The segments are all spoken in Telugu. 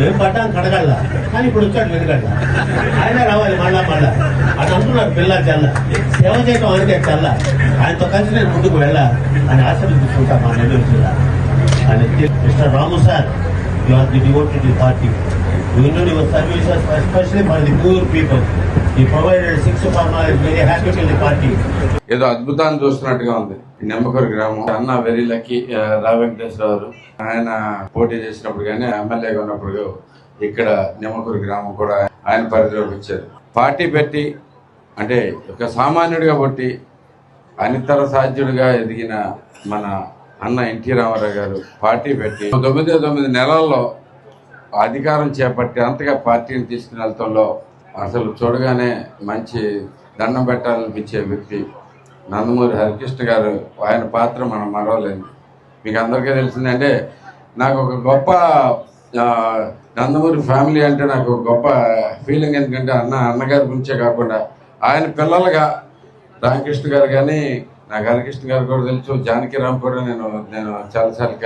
మేము పడ్డాం కడగళ్ళ కానీ ఇప్పుడు వచ్చాడు వెనుకడ ఆయన రావాలి మళ్ళా మళ్ళా. అని అంటున్నాడు పిల్ల చల్ల సేవ చేయడం ఆయనకే చల్ల ఆయనతో కలిసి నేను ముందుకు వెళ్ళా. అని ఆశీర్వదించుకుంటా మా నెల్లూరు జిల్లా. అని mister Ramu sir you are the devoted party you know your services especially for the poor people ఏదో అద్భుతాన్ని చూస్తున్నట్టుగా ఉంది. నిమ్మకూరు గ్రామం. అన్న వెరీ లక్కీ రా వెంకటేశ్వరరావు ఆయన పోటీ చేసినప్పుడు కానీ ఎమ్మెల్యేగా ఉన్నప్పుడు ఇక్కడ నిమ్మకూరు గ్రామం కూడా ఆయన పరిధిలోకి వచ్చారు. పార్టీ పెట్టి అంటే ఒక సామాన్యుడిగా పుట్టి అనితర సాధ్యుడిగా ఎదిగిన మన అన్న ఎన్టీ రామారావు గారు పార్టీ పెట్టి తొమ్మిది తొమ్మిది నెలల్లో అధికారం చేపట్టి అంతగా పార్టీని తీసుకుని వెళ్తంలో అసలు చూడగానే మంచి దండం పెట్టాలనిపించే వ్యక్తి నందమూరి హరికృష్ణ గారు. ఆయన పాత్ర మనం మరవలేదు మీకు అందరికీ తెలిసిందంటే నాకు ఒక గొప్ప నందమూరి ఫ్యామిలీ అంటే నాకు ఒక గొప్ప ఫీలింగ్ ఎందుకంటే అన్న అన్నగారి గురించే కాకుండా ఆయన పిల్లలుగా రామకృష్ణ గారు కానీ నాకు హరికృష్ణ గారు కూడా తెలుసు జానకిరామ్ కూడా నేను నేను చాలాసార్లు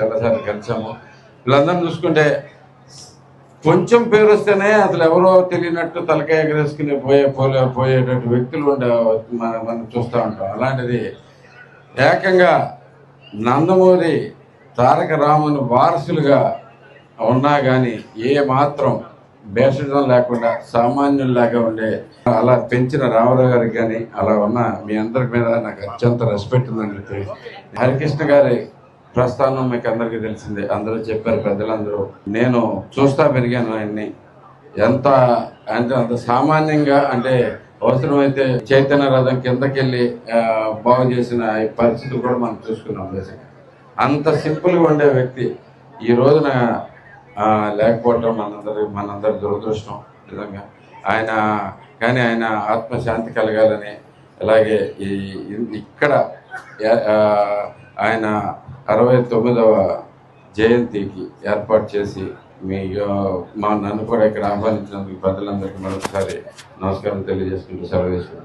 చాలాసార్లు కలిసాము. వీళ్ళందరం చూసుకుంటే కొంచెం పేరు వస్తేనే అసలు ఎవరో తెలియనట్టు తలకాయ ఎగరేసుకుని పోయే పోలే పోయేటట్టు వ్యక్తులు ఉండే మనం మనం చూస్తూ ఉంటాం. అలాంటిది ఏకంగా నందమూరి తారక రాముని వారసులుగా ఉన్నా కానీ ఏ మాత్రం భేషజం లేకుండా సామాన్యుల్లాగా ఉండే అలా పెంచిన రామారావు గారికి కానీ అలా ఉన్న మీ అందరి మీద నాకు అత్యంత రెస్పెక్ట్ ఉందని చెప్పి హరికృష్ణ గారి ప్రస్థానం మీకు అందరికీ తెలిసిందే. అందరూ చెప్పారు పెద్దలందరూ. నేను చూస్తా పెరిగాను ఆయన్ని. ఎంత అంటే అంత సామాన్యంగా అంటే అవసరమైతే చైతన్య రథం కిందకెళ్ళి బాగు చేసిన ఈ పరిస్థితి కూడా మనం చూసుకున్నాం బేసిక్గా. అంత సింపుల్గా ఉండే వ్యక్తి. ఈ రోజున లేకపోవటం మనందరి మనందరి దురదృష్టం నిజంగా. ఆయన కానీ ఆయన ఆత్మశాంతి కలగాలని అలాగే ఈ ఇక్కడ ఆయన అరవై తొమ్మిదవ జయంతికి ఏర్పాటు చేసి మీ మా నన్ను కూడా ఇక్కడ ఆహ్వానించినందుకు ప్రజలందరికీ మరొకసారి నమస్కారం తెలియజేసుకుంటూ సెలవు